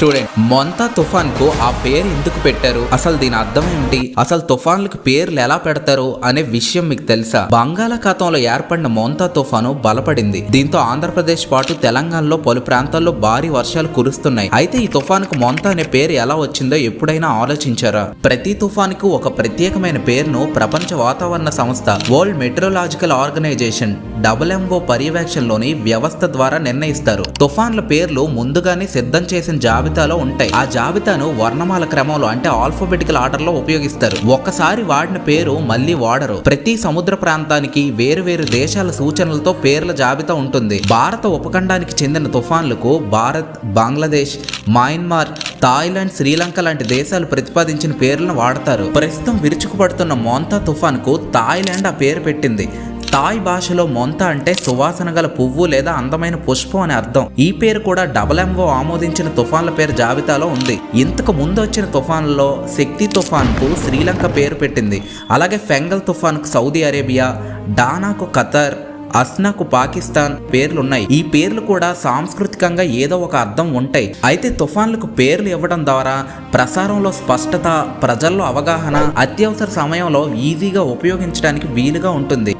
Student. Montha తుఫాన్కు ఆ పేరు ఎందుకు పెట్టారు. అసలు దీని అర్థం ఏంటి? అసలు తుఫాన్లకు పేర్లు ఎలా పెడతారు అనే విషయం మీకు తెలుసా? బంగాళాఖాతంలో ఏర్పడిన మోంతా తుఫాను బలపడింది. దీంతో ఆంధ్రప్రదేశ్ పాటు తెలంగాణలో పలు ప్రాంతాల్లో భారీ వర్షాలు కురుస్తున్నాయి. అయితే ఈ తుఫానుకు మోంతా అనే పేరు ఎలా వచ్చిందో ఎప్పుడైనా ఆలోచించారా? ప్రతి తుఫానుకు ఒక ప్రత్యేకమైన పేరును ప్రపంచ వాతావరణ సంస్థ వరల్డ్ మెట్రోలాజికల్ ఆర్గనైజేషన్ డబ్ల్యూఎంఓ పర్యవేక్షణలోని వ్యవస్థ ద్వారా నిర్ణయిస్తారు. తుఫాన్ల పేర్లు ముందుగానే సిద్ధం చేసిన జాబితాలో ఉంటాయి. ఆ జాబితాను వర్ణమాల క్రమంలో అంటే ఆల్ఫాబెటికల్ ఆర్డర్లో ఉపయోగిస్తారు. ఒక్కసారి వాడిన పేరు మళ్ళీ వాడరు. ప్రతి సముద్ర ప్రాంతానికి వేరు వేరు దేశాల సూచనలతో పేర్ల జాబితా ఉంటుంది. భారత ఉపఖండానికి చెందిన తుఫాన్లకు భారత్ బంగ్లాదేశ్ మయన్మార్ థాయిలాండ్ శ్రీలంక లాంటి దేశాలు ప్రతిపాదించిన పేర్లను వాడతారు. ప్రస్తుతం విరుచుకుపడుతున్న మోంతా తుఫాన్కు థాయిలాండ్ ఆ పేరు పెట్టింది. థాయ్ భాషలో మొంత అంటే సువాసన గల పువ్వు లేదా అందమైన పుష్పం అని అర్థం. ఈ పేరు కూడా డబల్ఎంఓ ఆమోదించిన తుఫాన్ల పేరు జాబితాలో ఉంది. ఇంతకు ముందు వచ్చిన తుఫాన్లలో శక్తి తుఫాన్కు శ్రీలంక పేరు పెట్టింది. అలాగే ఫెంగల్ తుఫాన్కు సౌదీ అరేబియా డానాకు ఖతర్ అస్నాకు పాకిస్తాన్ పేర్లున్నాయి. ఈ పేర్లు కూడా సాంస్కృతికంగా ఏదో ఒక అర్థం ఉంటాయి. అయితే తుఫాన్లకు పేర్లు ఇవ్వడం ద్వారా ప్రసారంలో స్పష్టత ప్రజల్లో అవగాహన అత్యవసర సమయంలో ఈజీగా ఉపయోగించడానికి వీలుగా ఉంటుంది.